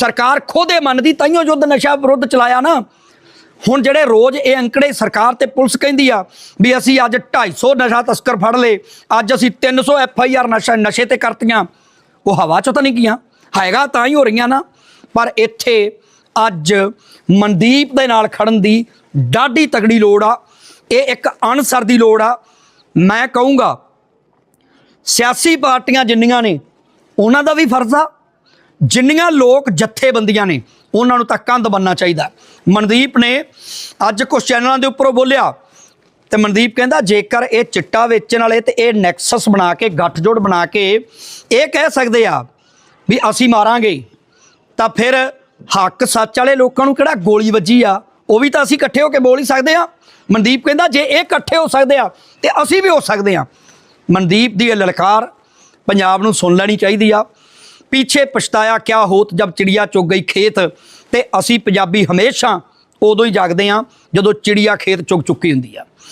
ਸਰਕਾਰ ਖੁਦ ਇਹ ਮੰਨਦੀ ਤਾਈਓ ਯੁੱਧ ਨਸ਼ਾ ਵਿਰੁੱਧ ਚਲਾਇਆ ਨਾ। ਹੁਣ ਜਿਹੜੇ ਰੋਜ਼ ਇਹ ਅੰਕੜੇ ਸਰਕਾਰ ਤੇ ਪੁਲਿਸ ਕਹਿੰਦੀ ਆ ਵੀ ਅਸੀਂ ਅੱਜ 250 ਨਸ਼ਾ ਤਸਕਰ ਫੜ ਲਏ, ਅੱਜ ਅਸੀਂ 300 ਐਫ ਆਈ ਆਰ ਨਸ਼ਾ ਨਸ਼ੇ ਤੇ ਕਰਤੀਆਂ। ਉਹ ਹਵਾ ਚ ਤਾਂ ਨਹੀਂ ਗਈਆਂ, ਹੈਗਾ ਤਾਂ ਹੀ ਹੋ ਰਹੀਆਂ ਨਾ। ਪਰ ਇੱਥੇ ਅੱਜ ਮਨਦੀਪ ਦੇ ਨਾਲ ਖੜਨ ਦੀ ਡਾਢੀ ਤਕੜੀ ਲੋੜ ਆ। ਇਹ ਇੱਕ ਅਨਸਰ ਦੀ ਲੋੜ ਆ। ਮੈਂ ਕਹੂੰਗਾ, ਸਿਆਸੀ ਪਾਰਟੀਆਂ ਜਿੰਨੀਆਂ ਨੇ, ਉਹਨਾਂ ਦਾ ਵੀ ਫਰਜ਼ ਆ। ਜਿੰਨੀਆਂ ਲੋਕ ਜਥੇਬੰਦੀਆਂ ਨੇ, ਉਹਨਾਂ ਨੂੰ ਤਾਂ ਕੰਧ ਬੰਨਣਾ ਚਾਹੀਦਾ। ਮਨਦੀਪ ਨੇ ਅੱਜ ਕੁਝ ਚੈਨਲਾਂ ਦੇ ਉੱਪਰੋਂ ਬੋਲਿਆ, ਤੇ ਮਨਦੀਪ ਕਹਿੰਦਾ, ਜੇਕਰ ਇਹ ਚਿੱਟਾ ਵੇਚਣ ਵਾਲੇ ਤੇ ਇਹ ਨੈਕਸਸ ਬਣਾ ਕੇ, ਗੱਠਜੋੜ ਬਣਾ ਕੇ ਇਹ ਕਹਿ ਸਕਦੇ ਆ ਵੀ ਅਸੀਂ ਮਾਰਾਂਗੇ, ਤਾਂ ਫਿਰ ਹੱਕ ਸੱਚ ਵਾਲੇ ਲੋਕਾਂ ਨੂੰ ਕਿਹੜਾ ਗੋਲੀ ਵੱਜੀ ਆ? ਉਹ ਵੀ ਤਾਂ ਅਸੀਂ ਇਕੱਠੇ ਹੋ ਕੇ ਬੋਲ ਹੀ ਸਕਦੇ ਆ। ਮਨਦੀਪ ਕਹਿੰਦਾ, ਜੇ ਇਹ ਇਕੱਠੇ ਹੋ ਸਕਦੇ ਆ, ਤੇ ਅਸੀਂ ਵੀ ਹੋ ਸਕਦੇ ਆ। ਮਨਦੀਪ ਦੀ ਇਹ ਲਲਕਾਰ ਪੰਜਾਬ ਨੂੰ ਸੁਣ ਲੈਣੀ ਚਾਹੀਦੀ ਆ। ਪਿੱਛੇ ਪਛਤਾਇਆ ਕਿਆ ਹੋਤ ਜਦ ਚਿੜੀਆ ਚੁੱਗ ਗਈ ਖੇਤ। ਤੇ ਅਸੀਂ ਪੰਜਾਬੀ ਹਮੇਸ਼ਾ ਉਦੋਂ ਹੀ ਜਾਗਦੇ ਆ ਜਦੋਂ ਚਿੜੀਆ ਖੇਤ ਚੁੱਗ ਚੁੱਕੀ ਹੁੰਦੀ ਆ।